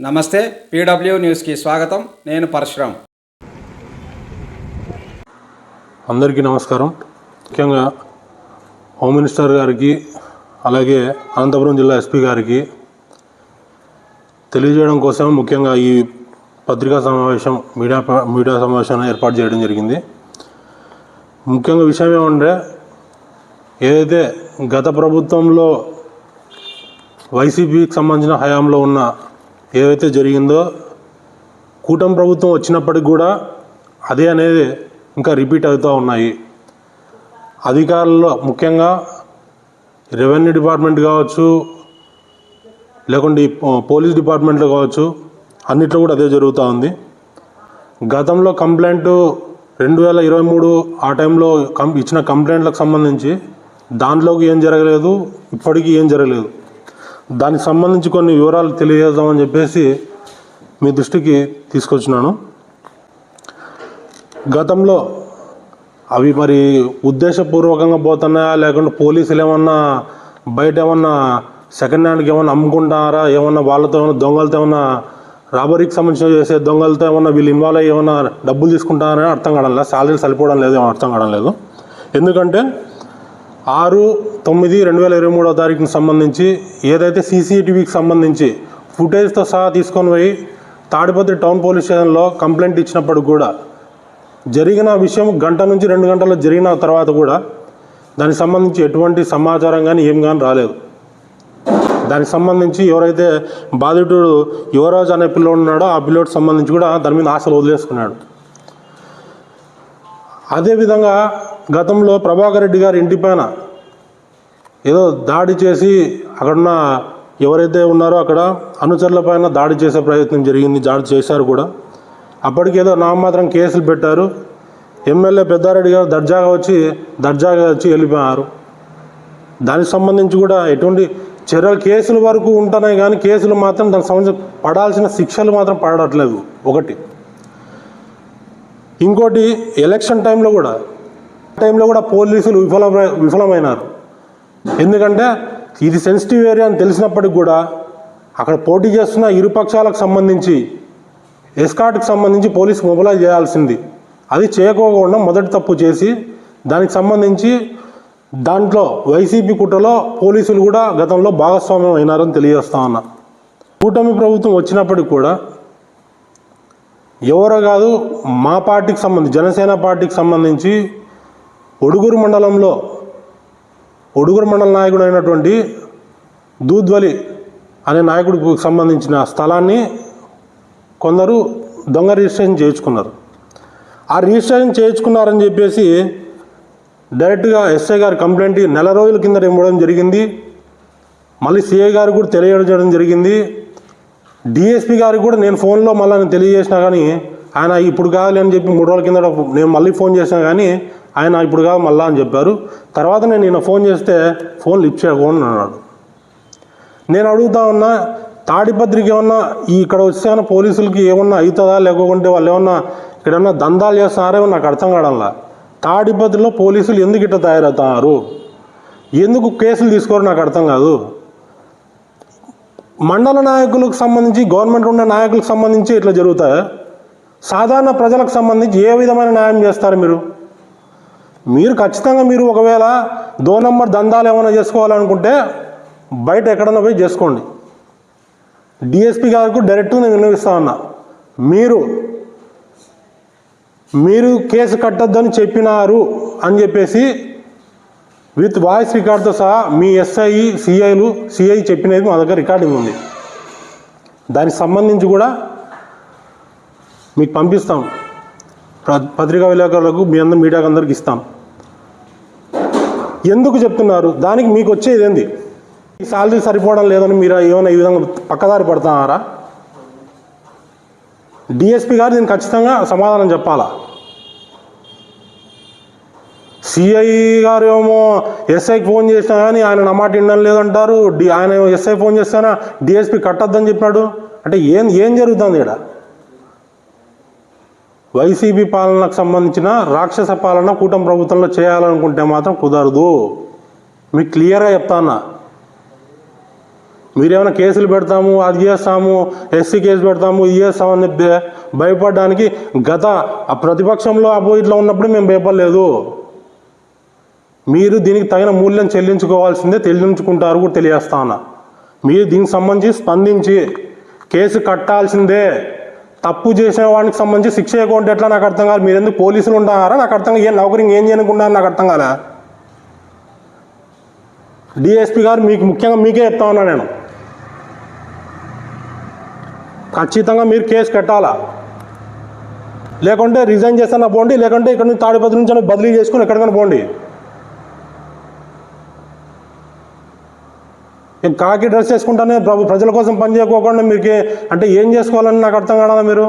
నమస్తే పీడబ్ల్యూ న్యూస్కి స్వాగతం. నేను పరశురామ్ అందరికీ నమస్కారం. ముఖ్యంగా హోమ్ మినిస్టర్ గారికి అలాగే అనంతపురం జిల్లా ఎస్పీ గారికి తెలియజేయడం కోసం ముఖ్యంగా ఈ పత్రికా సమావేశం మీడియా మీడియా సమావేశాన్ని ఏర్పాటు చేయడం జరిగింది. ముఖ్యంగా విషయం ఏమంటే ఏదైతే గత ప్రభుత్వంలో వైసీపీకి సంబంధించిన హయాంలో ఉన్న ఏదైతే జరిగిందో కూటమి ప్రభుత్వం వచ్చినప్పటికి కూడా అదే అనేది ఇంకా రిపీట్ అవుతూ ఉన్నాయి. అధికారుల్లో ముఖ్యంగా రెవెన్యూ డిపార్ట్మెంట్ కావచ్చు లేకుంటే పోలీస్ డిపార్ట్మెంట్లో కావచ్చు అన్నిట్లో కూడా అదే జరుగుతూ ఉంది. గతంలో కంప్లైంట్ రెండు వేల ఇరవై మూడు ఆ టైంలో కం ఇచ్చిన కంప్లైంట్లకు సంబంధించి దాంట్లోకి ఏం జరగలేదు ఇప్పటికీ ఏం జరగలేదు. దానికి సంబంధించి కొన్ని వివరాలు తెలియజేద్దామని చెప్పేసి మీ దృష్టికి తీసుకొచ్చినాను. గతంలో అవి మరి ఉద్దేశపూర్వకంగా పోతున్నాయా లేకుంటే పోలీసులు ఏమన్నా బయట ఏమన్నా సెకండ్ హ్యాండ్కి ఏమన్నా అమ్ముకుంటారా ఏమన్నా వాళ్ళతో ఏమన్నా దొంగలతో ఏమన్నా రాబరీకి సంబంధించిన చేసే దొంగలతో ఏమన్నా వీళ్ళు ఇన్వాల్వ్ అయ్యి ఏమన్నా డబ్బులు తీసుకుంటారని అర్థం కావడం లేదు. శాలరీ సరిపోవడం లేదు ఏమో అర్థం కావడం లేదు. ఎందుకంటే ఆరు తొమ్మిది రెండు వేల ఇరవై మూడో తారీఖుకి సంబంధించి ఏదైతే సీసీటీవీకి సంబంధించి ఫుటేజ్తో సహా తీసుకొని పోయి తాడిపత్రి టౌన్ పోలీస్ స్టేషన్లో కంప్లైంట్ ఇచ్చినప్పుడు కూడా జరిగిన విషయం గంట నుంచి రెండు గంటల్లో జరిగిన తర్వాత కూడా దానికి సంబంధించి ఎటువంటి సమాచారం కానీ ఏం కానీ రాలేదు. దానికి సంబంధించి ఎవరైతే బాధితుడు యువరాజ్ అనే పిల్లోడు ఉన్నాడో ఆ పిల్లోడికి సంబంధించి కూడా దాని మీద ఆశలు వదిలేసుకున్నాడు. అదేవిధంగా గతంలో ప్రభాకర్ రెడ్డి గారి ఇంటి పైన ఏదో దాడి చేసి అక్కడున్న ఎవరైతే ఉన్నారో అక్కడ అనుచరుల పైన దాడి చేసే ప్రయత్నం జరిగింది దాడి చేశారు కూడా. అప్పటికేదో నామమాత్రం కేసులు పెట్టారు. ఎమ్మెల్యే పెద్దారెడ్డి గారు దర్జాగా వచ్చి దర్జాగా వచ్చి వెళ్ళిపోయారు. దానికి సంబంధించి కూడా ఎటువంటి చర్యలు కేసుల వరకు ఉంటున్నాయి కానీ కేసులు మాత్రం దానికి సంబంధించి పడాల్సిన శిక్షలు మాత్రం పడట్లేదు. ఒకటి. ఇంకోటి ఎలక్షన్ టైంలో కూడా టైంలో కూడా పోలీసులు విఫల విఫలమైనారు. ఎందుకంటే ఇది సెన్సిటివ్ ఏరియా అని తెలిసినప్పటికి కూడా అక్కడ పోటీ చేస్తున్న ఇరు పక్షాలకు సంబంధించి ఎస్కాట్కి సంబంధించి పోలీసు మొబిలైజ్ చేయాల్సింది. అది చేయకోకుండా మొదటి తప్పు చేసి దానికి సంబంధించి దాంట్లో వైసీపీ కుట్రలో పోలీసులు కూడా గతంలో భాగస్వామ్యం అయినారని తెలియజేస్తా ఉన్నా. కూటమి ప్రభుత్వం వచ్చినప్పటికి కూడా ఎవరో కాదు మా పార్టీకి సంబంధించి జనసేన పార్టీకి సంబంధించి ఒడుగురు మండలంలో ఒడుగురు మండల నాయకుడు అయినటువంటి దూద్వలి అనే నాయకుడికి సంబంధించిన స్థలాన్ని కొందరు దొంగ రిజిస్ట్రేషన్ చేయించుకున్నారు. ఆ రిజిస్ట్రేషన్ చేయించుకున్నారని చెప్పేసి డైరెక్ట్గా ఎస్ఐ గారి కంప్లైంట్ నెల రోజుల కింద ఇవ్వడం జరిగింది. మళ్ళీ సిఐ గారు కూడా తెలియజేయడం జరిగింది. డిఎస్పి గారికి కూడా నేను ఫోన్లో మళ్ళీ తెలియజేసినా కానీ ఆయన ఇప్పుడు కాదు అని చెప్పి మూడు రోజుల కింద నేను మళ్ళీ ఫోన్ చేసినా కానీ ఆయన ఇప్పుడు కాదు మళ్ళా అని చెప్పారు. తర్వాత నేను నిన్న ఫోన్ చేస్తే ఫోన్ లిఫ్ట్ చేయకుండా అన్నాడు. నేను అడుగుతా ఉన్నా తాడిపత్రికి ఏమన్నా ఈ ఇక్కడ వచ్చే పోలీసులకి ఏమన్నా అవుతుందా? లేకుంటే వాళ్ళు ఏమన్నా ఇక్కడ ఏమన్నా దందాలు చేస్తున్నారేమో నాకు అర్థం కావడంలా. తాడిపత్రిలో పోలీసులు ఎందుకు ఇట్లా తయారవుతున్నారు ఎందుకు కేసులు తీసుకోరు నాకు అర్థం కాదు. మండల నాయకులకు సంబంధించి గవర్నమెంట్ ఉన్న నాయకులకు సంబంధించి ఇట్లా జరుగుతాయి? సాధారణ ప్రజలకు సంబంధించి ఏ విధమైన న్యాయం చేస్తారు మీరు? మీరు ఖచ్చితంగా మీరు ఒకవేళ దో నంబర్ దందాలు ఏమైనా చేసుకోవాలనుకుంటే బయట ఎక్కడన్నా పోయి చేసుకోండి. డిఎస్పీ గారికి డైరెక్ట్గా నేను విన్నవిస్తా ఉన్నా. మీరు మీరు కేసు కట్టొద్దని చెప్పినారు అని చెప్పేసి విత్ వాయిస్ రికార్డ్తో సహా మీ ఎస్ఐ సిఐలు సిఐ చెప్పినది మా దగ్గర రికార్డింగ్ ఉంది. దానికి సంబంధించి కూడా మీకు పంపిస్తాం. పత్రికా విలేకరులకు మీ అందరూ మీడియాకి అందరికి ఇస్తాం. ఎందుకు చెప్తున్నారు? దానికి మీకు వచ్చేది ఏంది? ఈ శాలరీ సరిపోవడం లేదని మీరు ఏమైనా ఈ విధంగా పక్కదారి పడుతున్నారా? డిఎస్పి గారు దీనికి ఖచ్చితంగా సమాధానం చెప్పాలా? సిఐ గారు ఏమో ఎస్ఐకి ఫోన్ చేసినా కానీ ఆయన నా మాట వినడం లేదంటారు. డి ఆయన ఎస్ఐ ఫోన్ చేస్తేనా డిఎస్పి కట్టొద్దని చెప్పాడు అంటే ఏం ఏం జరుగుతుంది ఇక్కడ? వైసీపీ పాలనకు సంబంధించిన రాక్షస పాలన కూటమి ప్రభుత్వంలో చేయాలనుకుంటే మాత్రం కుదరదు. మీకు క్లియర్గా చెప్తానా మీరేమైనా కేసులు పెడతాము అది చేస్తాము ఎస్సీ కేసు పెడతాము ఇది చేస్తామని భయపడడానికి గత ఆ ప్రతిపక్షంలో అపోజిట్లో ఉన్నప్పుడు మేము భయపడలేదు. మీరు దీనికి తగిన మూల్యం చెల్లించుకోవాల్సిందే చెల్లించుకుంటారు కూడా తెలియస్తాను మీరు దీనికి సంబంధించి స్పందించి కేసు కట్టాల్సిందే. తప్పు చేసిన వాడికి సంబంధించి శిక్ష అకౌంట్ ఎట్లా నాకు అర్థం కాదు. మీరు ఎందుకు పోలీసులు ఉంటారా నాకు అర్థం ఏ ఏం ఏం చేయనుకున్నా నాకు అర్థం కాలే? డిఎస్పి గారు మీకు ముఖ్యంగా మీకే చెప్తా ఉన్నా నేను. ఖచ్చితంగా మీరు కేసు కట్టాలా? లేకుంటే రిజైన్ చేస్తాన పోండి లేకుంటే ఇక్కడ నుంచి తాడిపత్రి నుంచి బదిలీ చేసుకుని ఎక్కడికైనా పోండి నేను కాకి డ్రెస్ చేసుకుంటానే ప్రభు ప్రజల కోసం పని చేయకోకుండా మీకు అంటే ఏం చేసుకోవాలని నాకు అర్థం కాదా మీరు?